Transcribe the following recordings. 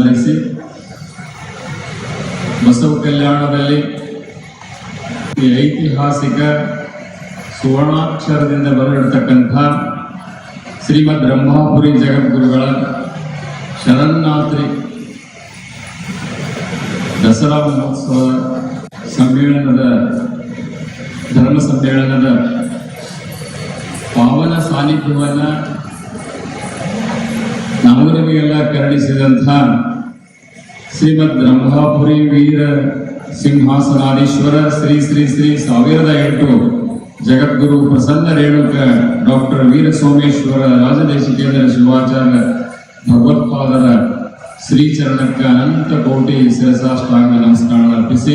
ಸ್ಮರಿಸಿ. ಬಸವ ಕಲ್ಯಾಣದಲ್ಲಿ ಈ ಐತಿಹಾಸಿಕ ಸುವರ್ಣಾಕ್ಷರದಿಂದ ಬರಲಿರ್ತಕ್ಕಂಥ ಶ್ರೀಮದ್ ಬ್ರಹ್ಮಾಪುರಿ ಜಗದ್ಗುರುಗಳ ಶರನ್ನಾತ್ರಿ ದಸರಾ ಮಹೋತ್ಸವ ಸಮ್ಮೇಳನದ, ಧರ್ಮ ಸಮ್ಮೇಳನದ ಪಾವನ ಸಾನ್ನಿಧ್ಯವನ್ನ ನಮಗರಿಗೆಲ್ಲ ಕರುಣಿಸಿದಂಥ ಶ್ರೀಮದ್ ಬ್ರಹ್ಮಾಪುರಿ ವೀರ ಸಿಂಹಾಸನಾಧೀಶ್ವರ ಶ್ರೀ ಶ್ರೀ ಶ್ರೀ ಸಾವಿರದ ಎಂಟು ಜಗದ್ಗುರು ಪ್ರಸನ್ನ ರೇಣುಕ ಡಾಕ್ಟರ್ ವೀರ ಸೋಮೇಶ್ವರ ರಾಜದೇಶಿಕೇಂದ್ರ ಶಿವಾಚಾರ್ಯ ಭಗವತ್ಪಾದರ ಶ್ರೀಚರಣಕ್ಕೆ ಅನಂತ ಕೋಟಿ ಶಿರಸಾಷ್ಟಾಂಗ ನಮಸ್ಕಾರ ಅರ್ಪಿಸಿ.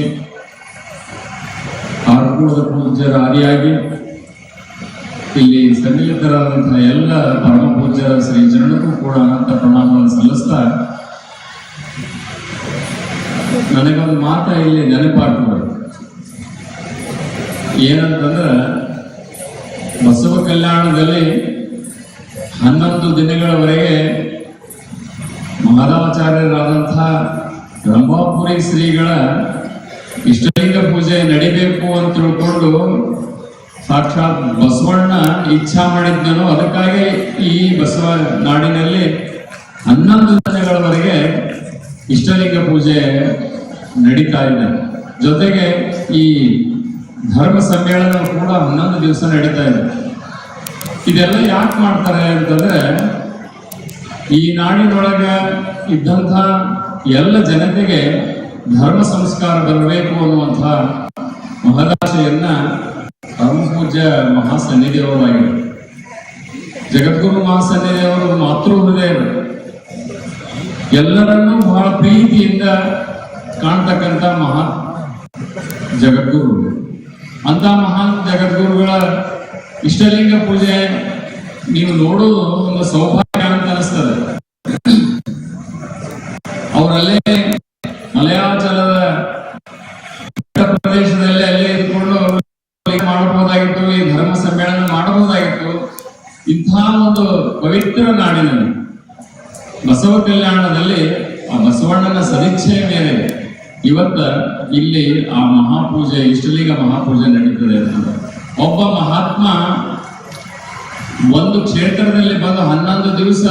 ಆರ್ಕೂಡದ ಪೂಜ್ಯರ ಆದಿಯಾಗಿ ಇಲ್ಲಿ ಸನ್ನಿಹಿತರಾದಂತಹ ಎಲ್ಲ ಪರಮ ಪೂಜ್ಯರ ಶ್ರೀಚರಣಕ್ಕೂ ಕೂಡ ಅನಂತ ಪ್ರಣಾಮವನ್ನು ಸಲ್ಲಿಸ್ತಾ ನನಗೊಂದು ಮಾತ ಇಲ್ಲಿ ನೆನಪಾಗ್ತದೆ ಏನಂತಂದ್ರೆ, ಬಸವ ಕಲ್ಯಾಣದಲ್ಲಿ ಹನ್ನೊಂದು ದಿನಗಳವರೆಗೆ ಮಾಧವಾಚಾರ್ಯರಾದಂಥ ರಂಭಾಪುರಿ ಶ್ರೀಗಳ ಇಷ್ಟಲಿಂಗ ಪೂಜೆ ನಡಿಬೇಕು ಅಂತ ತಿಳ್ಕೊಂಡು ಸಾಕ್ಷಾತ್ ಬಸವಣ್ಣ ಇಚ್ಛಾ ಮಾಡಿದ್ದನು ಅದಕ್ಕಾಗಿ ಈ ಬಸವ ನಾಡಿನಲ್ಲಿ ಹನ್ನೊಂದು ದಿನಗಳವರೆಗೆ ಇಷ್ಟಲಿಂಗ ಪೂಜೆ ನಡೀತಾ ಇದೆ. ಜೊತೆಗೆ ಈ ಧರ್ಮ ಸಮ್ಮೇಳನ ಕೂಡ ಹನ್ನೊಂದು ದಿವಸ ನಡೀತಾ ಇದೆ. ಇದೆಲ್ಲ ಯಾಕೆ ಮಾಡ್ತಾರೆ ಅಂತಂದ್ರೆ, ಈ ನಾಡಿನೊಳಗ ಇದ್ದಂಥ ಎಲ್ಲ ಜನತೆಗೆ ಧರ್ಮ ಸಂಸ್ಕಾರ ಬರಬೇಕು ಅನ್ನುವಂಥ ಮಹದಾಶೆಯನ್ನ ಪರಮ ಪೂಜ್ಯ ಮಹಾಸನ್ನಿಧಿಯವರಾಗಿದೆ ಜಗದ್ಗುರು ಮಹಾಸನ್ನಿಧಿಯವರು ಮಾತೃ ಹೃದಯರು ಎಲ್ಲರನ್ನೂ ಬಹಳ ಪ್ರೀತಿಯಿಂದ ಕಾಣ್ತಕ್ಕಂಥ ಮಹಾ ಜಗದ್ಗುರು. ಅಂತ ಮಹಾನ್ ಜಗದ್ಗುರುಗಳ ಇಷ್ಟಲಿಂಗ ಪೂಜೆ ನೀವು ನೋಡೋದು ಒಂದು ಸೌಭಾಗ್ಯ ಅಂತ ಅನಿಸ್ತದೆ. ಅವರಲ್ಲೇ ಮಲಯಾಚಲದ ಪ್ರದೇಶದಲ್ಲಿ ಅಲ್ಲೇ ಇದ್ಕೊಂಡು ಮಾಡಬಹುದಾಗಿತ್ತು, ಈ ಧರ್ಮ ಸಮ್ಮೇಳನ ಮಾಡಬಹುದಾಗಿತ್ತು. ಇಂತಹ ಒಂದು ಪವಿತ್ರ ನಾಡಿನಲ್ಲಿ ಬಸವ ಕಲ್ಯಾಣದಲ್ಲಿ ಆ ಬಸವಣ್ಣನ ಸದಿಚ್ಛೆಯ ಮೇಲೆ ಇವತ್ತ ಇಲ್ಲಿ ಆ ಮಹಾಪೂಜೆ, ಇಷ್ಟಲಿಂಗ ಮಹಾಪೂಜೆ ನಡೀತದೆ ಅಂತ. ಒಬ್ಬ ಮಹಾತ್ಮ ಒಂದು ಕ್ಷೇತ್ರದಲ್ಲಿ ಬಂದು ಹನ್ನೊಂದು ದಿವಸ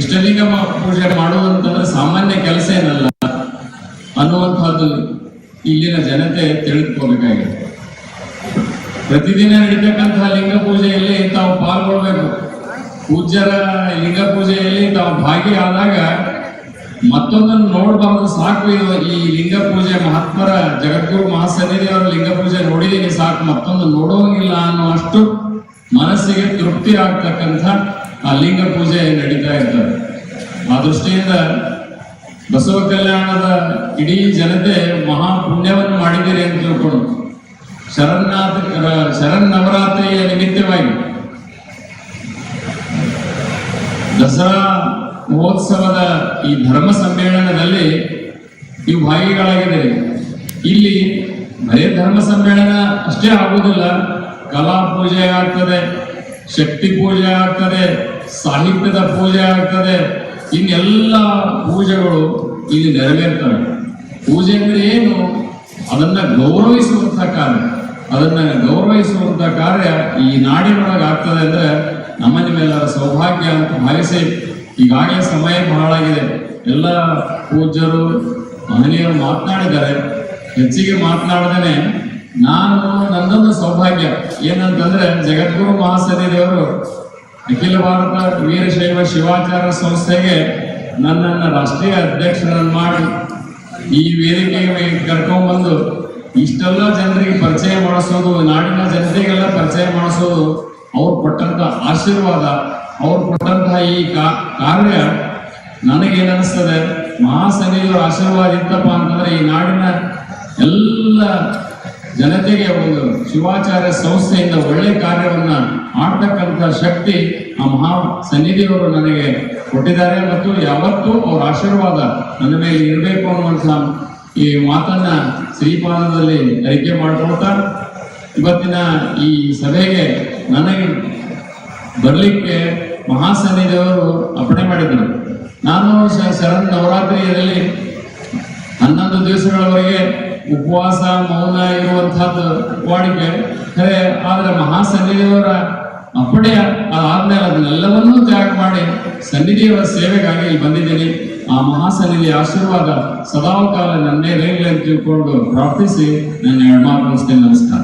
ಇಷ್ಟಲಿಂಗ ಪೂಜೆ ಮಾಡುವಂತಂದ್ರೆ ಸಾಮಾನ್ಯ ಕೆಲಸ ಏನಲ್ಲ? ಅನ್ನುವಂಥದ್ದು ಇಲ್ಲಿನ ಜನತೆ ತಿಳಿದುಕೋಬೇಕಾಗಿದೆ ಪ್ರತಿದಿನ ನಡೀತಕ್ಕಂತಹ ಲಿಂಗ ಪೂಜೆಯಲ್ಲಿ ತಾವು ಪಾಲ್ಗೊಳ್ಬೇಕು. ಪೂಜ್ಯರ ಲಿಂಗ ಪೂಜೆಯಲ್ಲಿ ತಾವು ಭಾಗಿಯಾದಾಗ ಮತ್ತೊಂದನ್ನು ನೋಡಬಾರ್ದು ಸಾಕು ಇದು. ಈ ಲಿಂಗ ಪೂಜೆ ಮಹಾತ್ಮರ ಜಗದ್ಗುರು ಮಹಾಸನ್ನಿಧಿ ಅವರ ಲಿಂಗ ಪೂಜೆ ನೋಡಿದೀನಿ ಸಾಕು. ಮತ್ತೊಂದು ನೋಡೋಂಗಿಲ್ಲ ಅನ್ನುವಷ್ಟು ಮನಸ್ಸಿಗೆ ತೃಪ್ತಿ ಆಗ್ತಕ್ಕಂಥ ಆ ಲಿಂಗ ಪೂಜೆ ನಡೀತಾ ಇರ್ತದೆ. ಆ ದೃಷ್ಟಿಯಿಂದ ಬಸವ ಕಲ್ಯಾಣದ ಇಡೀ ಜನತೆ ಮಹಾ ಪುಣ್ಯವನ್ನು ಮಾಡಿದ್ದೀರಿ ಅಂತ ತಿಳ್ಕೊಂಡು ಶರನ್ನಾಥ ಶರನ್ ನವರಾತ್ರಿಯ ನಿಮಿತ್ತವಾಗಿ ದಸರಾ ಮಹೋತ್ಸವದ ಈ ಧರ್ಮ ಸಮ್ಮೇಳನದಲ್ಲಿ ನೀವು ಭಾಗಿಗಳಾಗಿದ್ದೀರಿ ಇಲ್ಲಿ ಬರೀ ಧರ್ಮ ಸಮ್ಮೇಳನ ಅಷ್ಟೇ ಆಗುವುದಿಲ್ಲ. ಕಲಾ ಪೂಜೆ ಆಗ್ತದೆ, ಶಕ್ತಿ ಪೂಜೆ ಆಗ್ತದೆ, ಸಾಹಿತ್ಯದ ಪೂಜೆ ಆಗ್ತದೆ. ಇನ್ನೆಲ್ಲ ಪೂಜೆಗಳು ಇಲ್ಲಿ ನೆರವೇರ್ತವೆ. ಪೂಜೆ ಅಂದ್ರೆ ಏನು? ಅದನ್ನ ಗೌರವಿಸುವಂತ ಕಾರ್ಯ. ಅದನ್ನ ಗೌರವಿಸುವಂತ ಕಾರ್ಯ ಈ ನಾಡಿನೊಳಗೆ ಆಗ್ತದೆ ಅಂದ್ರೆ ನಮ್ಮ ನಿಮ್ಮೆಲ್ಲರ ಸೌಭಾಗ್ಯ ಅಂತ ಭಾವಿಸಿ ಈಗಾಗಲೇ ಸಮಯ ಬಹಳಾಗಿದೆ. ಎಲ್ಲ ಪೂಜ್ಯರು, ಮಹನೀಯರು ಮಾತನಾಡಿದ್ದಾರೆ. ಹೆಚ್ಚಿಗೆ ಮಾತನಾಡದೇನೆ ನಾನು ನಂದೊಂದು ಸೌಭಾಗ್ಯ. ಏನಂತಂದ್ರೆ, ಜಗದ್ಗುರು ಮಹಾಸನ್ನಿಧಿಯವರು ಅಖಿಲ ಭಾರತ ವೀರಶೈವ ಶಿವಾಚಾರ ಸಂಸ್ಥೆಗೆ ನನ್ನನ್ನು ರಾಷ್ಟ್ರೀಯ ಅಧ್ಯಕ್ಷರನ್ನು ಮಾಡಿ ಈ ವೇದಿಕೆಗೆ ಕರ್ಕೊಂಡ್ಬಂದು ಇಷ್ಟೆಲ್ಲ ಜನರಿಗೆ ಪರಿಚಯ ಮಾಡಿಸೋದು, ನಾಡಿನ ಜನತೆಗೆಲ್ಲ ಪರಿಚಯ ಮಾಡಿಸೋದು ಅವ್ರು ಕೊಟ್ಟಂತ ಆಶೀರ್ವಾದ, ಅವ್ರು ಕೊಟ್ಟಂತ ಈ ಕಾರ್ಯ ನನಗೇನು ಅನಿಸ್ತದೆ ಆಶೀರ್ವಾದ ಇತ್ತಪ್ಪ ಅಂತಂದ್ರೆ ಈ ನಾಡಿನ ಎಲ್ಲ ಜನತೆಗೆ ಒಂದು ಶಿವಾಚಾರ್ಯ ಸಂಸ್ಥೆಯಿಂದ ಒಳ್ಳೆ ಕಾರ್ಯವನ್ನ ಮಾಡ್ತಕ್ಕಂಥ ಶಕ್ತಿ ಆ ಮಹಾ ಸನ್ನಿಧಿಯವರು ನನಗೆ ಕೊಟ್ಟಿದ್ದಾರೆ ಮತ್ತು ಯಾವತ್ತೂ ಅವ್ರ ಆಶೀರ್ವಾದ ನನ್ನ ಮೇಲೆ ಇರಬೇಕು ಅನ್ನುವಂಥ ಈ ಮಾತನ್ನ ಶ್ರೀಪಾದದಲ್ಲಿ ಅರಿಕೆ ಮಾಡ್ಕೊಳ್ತಾ ಇವತ್ತಿನ ಈ ಸಭೆಗೆ ನನಗೆ ಬರಲಿಕ್ಕೆ ಮಹಾಸನ್ನಿಧಿಯವರು ಅಪ್ಪಣೆ ಮಾಡಿದರು. ನಾನು ಶರಣ ನವರಾತ್ರಿಯಲ್ಲಿ ಹನ್ನೊಂದು ದಿವಸಗಳವರೆಗೆ ಉಪವಾಸ, ಮೌನ ಇರುವಂತಹದ್ದು ವಾಡಿಕೆ. ಖರೆ ಆದರೆ ಮಹಾಸನ್ನಿಧಿಯವರ ಅಪ್ಪಣೆ ಆದ್ಮೇಲೆ ಅದನ್ನೆಲ್ಲವನ್ನೂ ತ್ಯಾಗ ಮಾಡಿ ಸನ್ನಿಧಿಯವರ ಸೇವೆಗಾಗಿ ಬಂದಿದ್ದೀನಿ. ಆ ಮಹಾಸನ್ನಿಧಿ ಆಶೀರ್ವಾದ ಸದಾಕಾಲ ನನ್ನೇ ಇರಲಿ ಅಂತ ತಿಳ್ಕೊಂಡು ಪ್ರಾರ್ಥಿಸಿ, ನನ್ನ ಎಡಮಾತು ನಮಸ್ಕಾರ.